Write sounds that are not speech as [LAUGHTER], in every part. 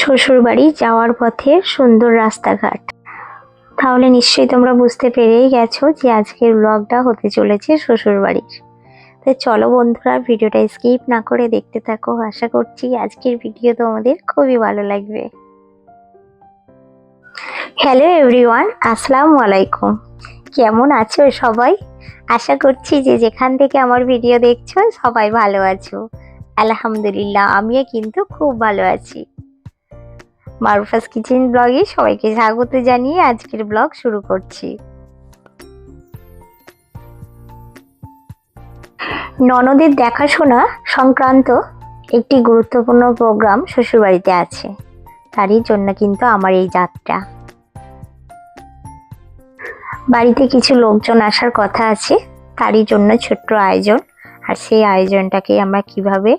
শ্বশুরবাড়ি যাওয়ার পথে সুন্দর রাস্তাঘাট। তাহলে নিশ্চয়ই তোমরা বুঝতে পেরেই গেছো যে আজকের ব্লগটা হতে চলেছে শ্বশুরবাড়ির। তো চলো বন্ধুরা, ভিডিওটা স্কিপ না করে দেখতে থাকো। আশা করছি আজকের ভিডিও তোমাদের খুবই ভালো লাগবে। হ্যালো এভরিওয়ান আসসালামু আলাইকুম। কেমন আছো সবাই? আশা করছি যে যেখান থেকে আমার ভিডিও দেখছ সবাই ভালো আছো। আলহামদুলিল্লাহ, আমিও কিন্তু খুব ভালো আছি। মারুফাস কিচেন ব্লগে সবাইকে স্বাগত জানিয়ে আজকের ব্লগ শুরু করছি। ননদের দেখাশোনা সংক্রান্ত একটি গুরুত্বপূর্ণ প্রোগ্রাম শ্বশুরবাড়িতে আছে। তারই জন্য কিন্তু আমার এই যাত্রা। বাড়িতে কিছু লোকজন আসার কথা আছে, তারই জন্য ছোট্ট আয়োজন। আর সেই আয়োজনটাকে আমরা কীভাবে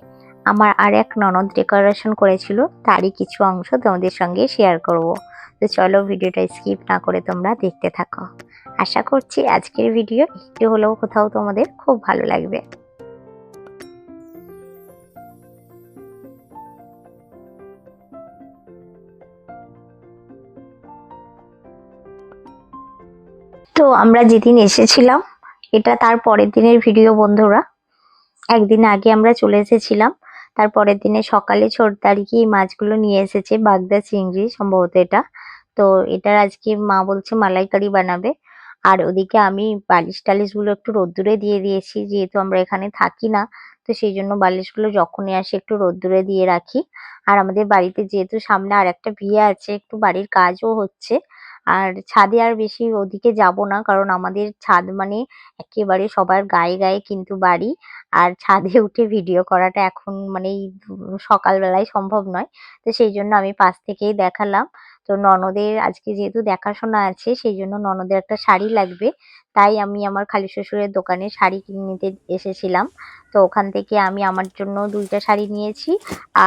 আমার আর এক ননদ ডেকোরেশন করেছিল, তারই কিছু অংশ তোমাদের সঙ্গে শেয়ার করব। তো চলো ভিডিওটা স্কিপ না করে তোমরা দেখতে থাকো। আশা করছি আজকের ভিডিও একটু হলেও কোথাও তোমাদের খুব ভালো লাগবে। তো আমরা যেদিন এসেছিলাম, এটা তার পরের দিনের ভিডিও বন্ধুরা। একদিন আগে আমরা চলে এসেছিলাম তার পরের দিনে সকালে ছোট তারিখে এই মাছগুলো নিয়ে এসেছে বাগদা চিংড়ি, সম্ভবত এটা। তো এটার আজকে মা বলছে মালাইকারি বানাবে। আর ওদিকে আমি বালিশ টালিশগুলো একটু রোদ্দুরে দিয়ে দিয়েছি, যেহেতু আমরা এখানে থাকি না, তো সেই জন্য বালিশগুলো যখনই আসে একটু রোদ্দুরে দিয়ে রাখি। আর আমাদের বাড়িতে যেহেতু সামনে আর একটা বিয়ে আছে, একটু বাড়ির কাজও হচ্ছে আর ছাদে আর বেশি ওদিকে যাব না, কারণ আমাদের ছাদ মানে একেবারে সবার গায়ে গায়ে কিন্তু বাড়ি। আর ছাদে উঠে ভিডিও করাটা এখন মানে সকালবেলায় সম্ভব নয়। তো সেই জন্য আমি পাশ থেকেই দেখালাম। তো ননদের আজকে যেহেতু দেখাশোনা আছে সেই জন্য ননদের একটা শাড়ি লাগবে। তাই আমি আমার খালি শ্বশুরের দোকানে শাড়ি কিনে নিতে এসেছিলাম। তো ওখান থেকে আমি আমার জন্য দুইটা শাড়ি নিয়েছি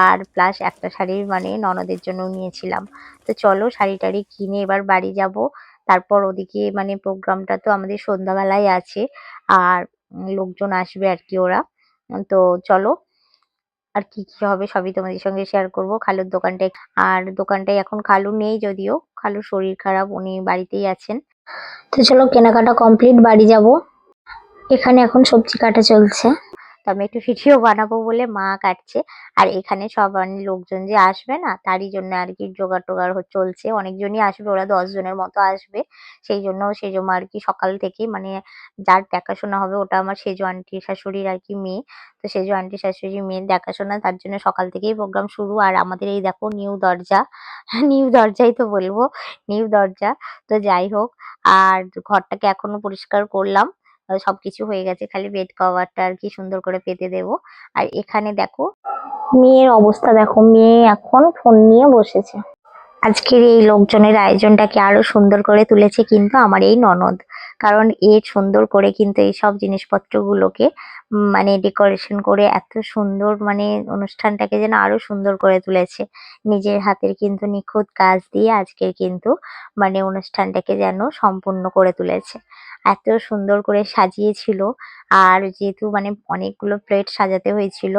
আর প্লাস একটা শাড়ি মানে ননদের জন্য নিয়েছিলাম। তো চলো শাড়ি টাড়ি কিনে এবার বাড়ি যাব। তারপর ওদিকে মানে প্রোগ্রামটা তো আমাদের সন্ধ্যাবেলায় আছে আর লোকজন আসবে আর কি ওরা। তো চলো আর কি কি হবে সবই তোমাদের সঙ্গে শেয়ার করব। খালুর দোকানটাই আর দোকানটায় এখন খালু নেই যদিও। খালুর শরীর খারাপ, উনি বাড়িতেই আছেন। তো চলো কেনাকাটা কমপ্লিট বাড়ি যাব। এখানে এখন সবজি কাটা চলছে। তো আমি একটু ভিডিও বানাবো বলে মা কাটছে। আর এখানে সব মানে লোকজন যে আসবে না, তারই জন্য আর কি জোগাড় টোগাড় চলছে। অনেকজনই আসবে, ওরা দশ জনের মতো আসবে। সেই জন্য সেই জন্য আর কি সকাল থেকে মানে যার দেখাশোনা হবে, ওটা আমার সেজো আন্টি শাশুড়ির আর কি মেয়ে। তো সেজো আন্টি শাশুড়ির মেয়ের দেখাশোনা, তার জন্য সকাল থেকেই প্রোগ্রাম শুরু। আর আমাদের এই দেখো নিউ দরজা। [LAUGHS] নিউ দরজাই তো বলব, নিউ দরজা। তো যাই হোক, আর ঘরটাকে এখনও পরিষ্কার করলাম। আহ সবকিছু হয়ে গেছে। খালি বেড কভারটা আর কি সুন্দর করে পেতে দেবো। আর এখানে দেখো, মেয়ের অবস্থা দেখো। মেয়ে এখন ফোন নিয়ে বসেছে। আজকের এই লোকজনের আয়োজনটাকে আরও সুন্দর করে তুলেছে কিন্তু আমার এই ননদ। কারণ এ সুন্দর করে কিন্তু এই সব জিনিসপত্রগুলোকে মানে ডেকোরেশন করে এত সুন্দর মানে অনুষ্ঠানটাকে যেন আরও সুন্দর করে তুলেছে। নিজের হাতের কিন্তু নিখুঁত কাজ দিয়ে আজকের কিন্তু মানে অনুষ্ঠানটাকে যেন সম্পূর্ণ করে তুলেছে। এত সুন্দর করে সাজিয়েছিল। আর যেহেতু মানে অনেকগুলো প্লেট সাজাতে হয়েছিল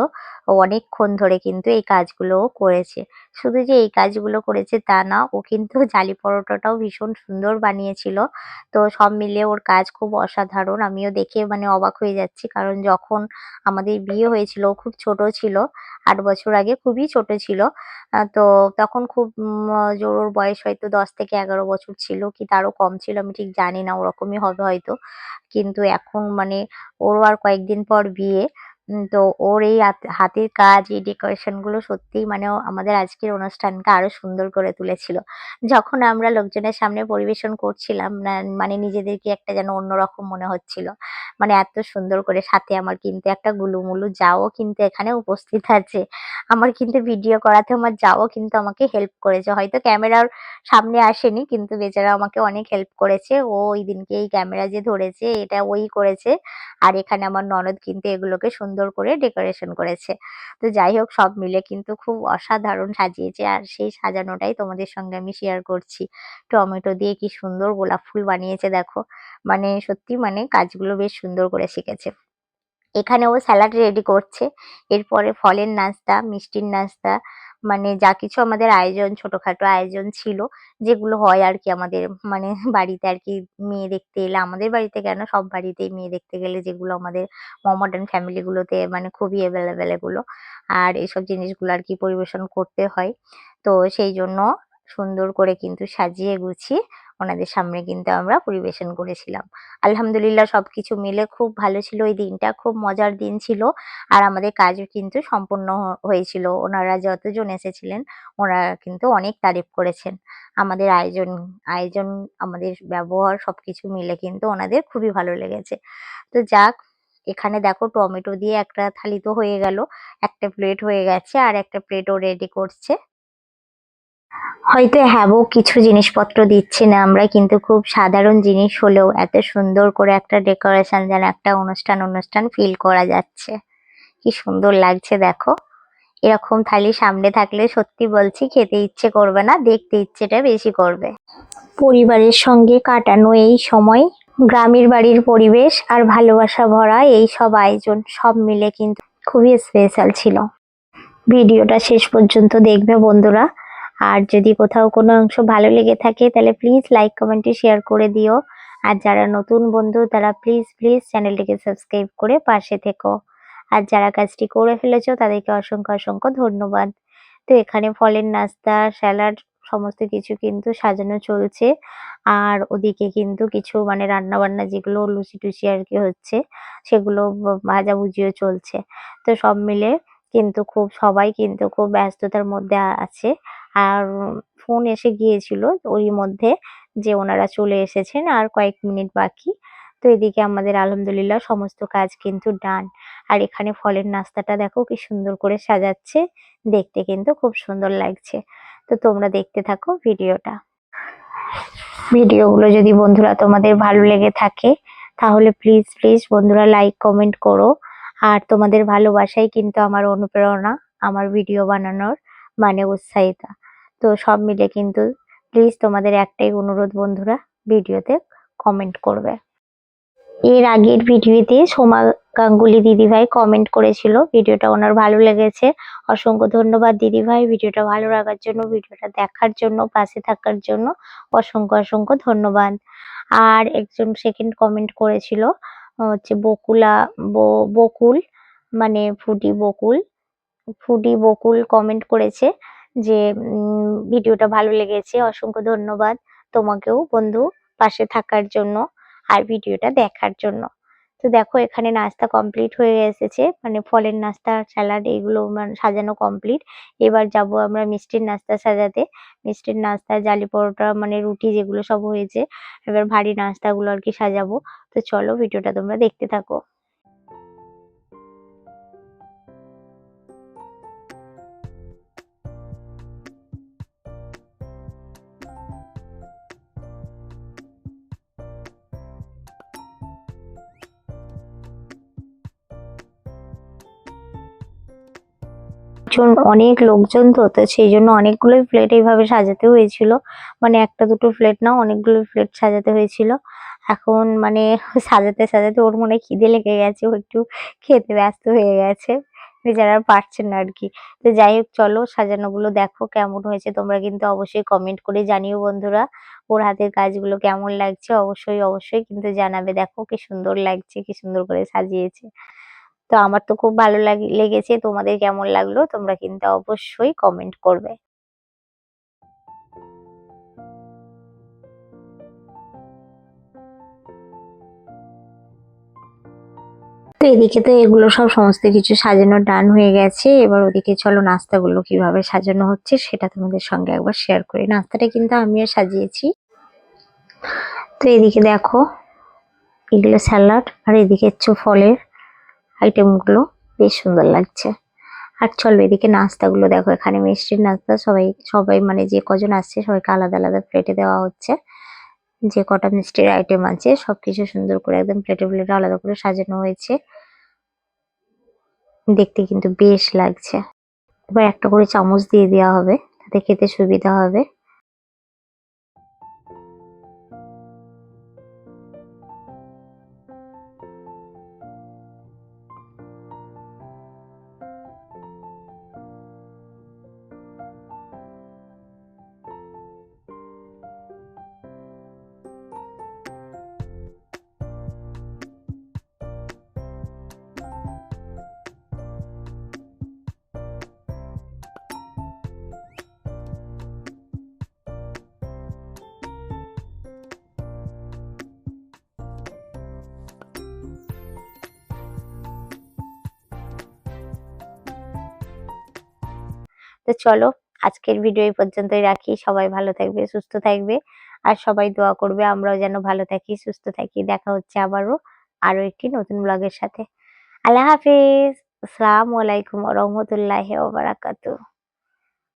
অনেকক্ষণ ধরে কিন্তু এই কাজগুলোও করেছে। শুধু যে এই কাজগুলো করেছে তা না, ও কিন্তু [LAUGHS] জালি পরোটাটাও ভীষণ সুন্দর বানিয়েছিল। তো সব মিলিয়ে ওর কাজ খুব অসাধারণ। আমিও দেখে মানে অবাক হয়ে যাচ্ছি, কারণ যখন আমাদের বিয়ে হয়েছিল খুব ছোট ছিল, আট বছর আগে খুবই ছোট ছিল। তো তখন খুব জোর ওর বয়স হয়তো দশ থেকে এগারো বছর ছিল কি তারও কম ছিল, আমি ঠিক জানি না, ওরকমই হবে হয়তো। কিন্তু এখন মানে ওর আর কয়েকদিন পর বিয়ে। তো ওর এই হাত- হাতের কাজ, এই ডেকোরেশনগুলো সত্যিই মানে আমাদের আজকের অনুষ্ঠানকে আরও সুন্দর করে তুলেছিল। যখন আমরা লোকজনের সামনে পরিবেশন করছিলাম মানে নিজেদেরকে একটা যেন অন্যরকম মনে হচ্ছিল। মানে এত সুন্দর করে সাথে আমার কিন্তু একটা গুলুমুলু যাও কিন্তু এখানে উপস্থিত আছে। আমার কিন্তু ভিডিও করাতে আমার যাও কিন্তু আমাকে হেল্প করেছে। হয়তো ক্যামেরার সামনে আসেনি কিন্তু বেচারা আমাকে অনেক হেল্প করেছে। ও ওই দিনকে এই ক্যামেরা যে ধরেছে, এটা ওই করেছে। আর এখানে আমার ননদ কিন্তু এগুলোকে সুন্দর করে ডেকোরেশন করেছে। তো যাই হোক, সব মিলে কিন্তু খুব অসাধারণ সাজিয়েছে আর সেই সাজানোটাই তোমাদের সঙ্গে আমি শেয়ার করছি। টমেটো দিয়ে কি সুন্দর গোলাপ ফুল বানিয়েছে দেখো। মানে সত্যি মানে কাজগুলো বেশ সুন্দর করে শিখেছে। এখানে ও স্যালাড রেডি করছে। এরপরে ফলের নাস্তা, মিষ্টির নাস্তা মানে যা কিছু আমাদের আয়োজন, ছোটখাটো আয়োজন ছিল, যেগুলো হয় আর কি আমাদের মানে [LAUGHS] বাড়িতে আর কি মেয়ে দেখতে এলে, আমাদের বাড়িতে কেন? সব বাড়িতেই মেয়ে দেখতে গেলে যেগুলো আমাদের মডার্ন ফ্যামিলি গুলোতে মানে খুবই অ্যাভেলেবেল এগুলো আর এসব জিনিসগুলো আর কি পরিবেশন করতে হয়। তো সেই জন্য সুন্দর করে কিন্তু সাজিয়ে গুছিয়ে ওনাদের সামনে কিন্তু আমরা পরিবেশন করেছিলাম। আলহামদুলিল্লাহ সব কিছু মিলে খুব ভালো ছিল। ওই দিনটা খুব মজার দিন ছিল আর আমাদের কাজও কিন্তু সম্পূর্ণ হয়েছিল। ওনারা যতজন এসেছিলেন ওনারা কিন্তু অনেক তারিফ করেছেন। আমাদের আয়োজন আয়োজন, আমাদের ব্যবহার সব কিছু মিলে কিন্তু ওনাদের খুবই ভালো লেগেছে। তো যাক, এখানে দেখো টমেটো দিয়ে একটা থালি তো হয়ে গেল। একটা প্লেট হয়ে গেছে আর একটা প্লেটও রেডি করছে। হয়তো হ্যাবো কিছু জিনিসপত্র দিচ্ছি না, আমরা কিন্তু খুব সাধারণ জিনিস হলেও এত সুন্দর করে একটা ডেকোরেশন যেন একটা অনুষ্ঠান অনুষ্ঠান ফিল করা যাচ্ছে। কি সুন্দর লাগছে, দেখো। এরকম থালি সামনে থাকলে সত্যি বলছি খেতে ইচ্ছে করবে না, দেখতে ইচ্ছেটা বেশি করবে। পরিবারের সঙ্গে কাটানো এই সময়, গ্রামের বাড়ির পরিবেশ আর ভালোবাসা ভরা এই সব আয়োজন সব মিলে কিন্তু খুবই স্পেশাল ছিল। ভিডিওটা শেষ পর্যন্ত দেখবে বন্ধুরা। আর যদি কোথাও কোনো অংশ ভালো লেগে থাকে, তাহলে প্লিজ লাইক কমেন্টে শেয়ার করে দিও। আর যারা নতুন বন্ধু, তারা প্লিজ প্লিজ চ্যানেলটিকে সাবস্ক্রাইব করে পাশে থেকো। আর যারা কাজটি করে ফেলেছো, তাদেরকে অসংখ্য অসংখ্য ধন্যবাদ। তো এখানে ফলের নাস্তা, স্যালাড, সমস্ত কিছু কিন্তু সাজানো চলছে। আর ওদিকে কিন্তু কিছু মানে রান্না বান্না যেগুলো লুচি টুচি আর কি হচ্ছে, সেগুলো ভাজাভুজিও চলছে। তো সব মিলে কিন্তু খুব, সবাই কিন্তু খুব ব্যস্ততার মধ্যে আছে। আর ফোন এসে গিয়েছিল ওরই মধ্যে যে ওনারা চলে এসেছেন আর কয়েক মিনিট বাকি। তো এদিকে আমাদের আলহামদুলিল্লাহ সমস্ত কাজ কিন্তু ডান। আর এখানে ফলের নাস্তাটা দেখো কি সুন্দর করে সাজাচ্ছে। দেখতে কিন্তু খুব সুন্দর লাগছে। তো তোমরা দেখতে থাকো ভিডিওটা। ভিডিওগুলো যদি বন্ধুরা তোমাদের ভালো লেগে থাকে, তাহলে প্লিজ প্লিজ বন্ধুরা লাইক, কমেন্ট করো। আর তোমাদের ভালোবাসাই কিন্তু আমার অনুপ্রেরণা, আমার ভিডিও বানানোর মানে উৎসাহিতা। তো সব মিলে কিন্তু প্লিজ তোমাদের একটাই অনুরোধ বন্ধুরা, ভিডিওতে কমেন্ট করবে। এর আগের ভিডিওতে সোমা গাঙ্গুলি দিদিভাই কমেন্ট করেছিল, ভিডিওটা ওনার ভালো লেগেছে। অসংখ্য ধন্যবাদ দিদিভাই, ভিডিওটা ভালো রাখার জন্য, ভিডিওটা দেখার জন্য, পাশে থাকার জন্য অসংখ্য অসংখ্য ধন্যবাদ। আর একজন সেকেন্ড কমেন্ট করেছিল, হচ্ছে বকুলা বকুল মানে ফুটি বকুল ফুডি বকুল কমেন্ট করেছে। যে ভিডিওটা ভালো লেগেছে, অসংখ্য ধন্যবাদ তোমাকেও বন্ধু পাশে থাকার জন্য আর ভিডিওটা দেখার জন্য। তো দেখো, এখানে নাস্তা কমপ্লিট হয়ে এসেছে মানে ফলের নাস্তা, স্যালাড এগুলো মানে সাজানো কমপ্লিট। এবার যাব আমরা মিষ্টির নাস্তা সাজাতে। মিষ্টির নাস্তা, জালি পরোটা মানে রুটি যেগুলো সব হয়েছে, এবার ভারী নাস্তাগুলো আর কি সাজাবো। তো চলো, ভিডিওটা তোমরা দেখতে থাকো। জন অনেক লোকজন তো তো সেই জন্য অনেকগুলোই প্লেট এইভাবে সাজাতে হয়েছিল। মানে একটা দুটো প্লেট না, অনেকগুলো প্লেট সাজাতে হয়েছিল। এখন মানে সাজাতে সাজাতে ওর মনে খিদে লেগে গেছে, ও একটু খেতে ব্যস্ত হয়ে গেছে। আর পারছেন না আর কি। তো যাই হোক, চলো সাজানোগুলো দেখো কেমন হয়েছে। তোমরা কিন্তু অবশ্যই কমেন্ট করে জানিও বন্ধুরা, ওর হাতের কাজগুলো কেমন লাগছে। অবশ্যই অবশ্যই কিন্তু জানাবে। দেখো কি সুন্দর লাগছে, কি সুন্দর করে সাজিয়েছে। তো আমার তো খুব ভালো লাগে, লেগেছে। তোমাদের কেমন লাগল তোমরা কিন্তু অবশ্যই কমেন্ট করবে। তো এদিকে তো এগুলো সব সমস্ত কিছু সাজানো ডান হয়ে গেছে। এবার ওদিকে চলো নাস্তাগুলো কীভাবে সাজানো হচ্ছে সেটা তোমাদের সঙ্গে একবার শেয়ার করি। নাস্তাটা কিন্তু আমিও সাজিয়েছি। তো এদিকে দেখো, এগুলো স্যালাড আর এদিকে হচ্ছে ফলের। আইটেমগুলো বেশ সুন্দর লাগছে। আর চলো এদিকে নাস্তাগুলো দেখো, এখানে মিষ্টির নাস্তা সবাই সবাই মানে যে কজন আসছে সবাইকে আলাদা আলাদা প্লেটে দেওয়া হচ্ছে। যে কটা মিষ্টির আইটেম আছে সবকিছু সুন্দর করে একদম প্লেটে প্লেটে আলাদা করে সাজানো হয়েছে। দেখতে কিন্তু বেশ লাগছে। এবার একটা করে চামচ দিয়ে দেওয়া হবে, তাতে খেতে সুবিধা হবে। তো চলো, আজকের ভিডিও এই পর্যন্তই রাখি। সবাই ভালো থাকবে, সুস্থ থাকবে। আর সবাই দোয়া করবে, আমরাও যেন ভালো থাকি, সুস্থ থাকি। দেখা হচ্ছে আবারও আরও একটি নতুন ব্লগের সাথে। আল্লাহ হাফিজ। আসসালামু আলাইকুম রহমতুল্লাহ ওবারাকাতুহ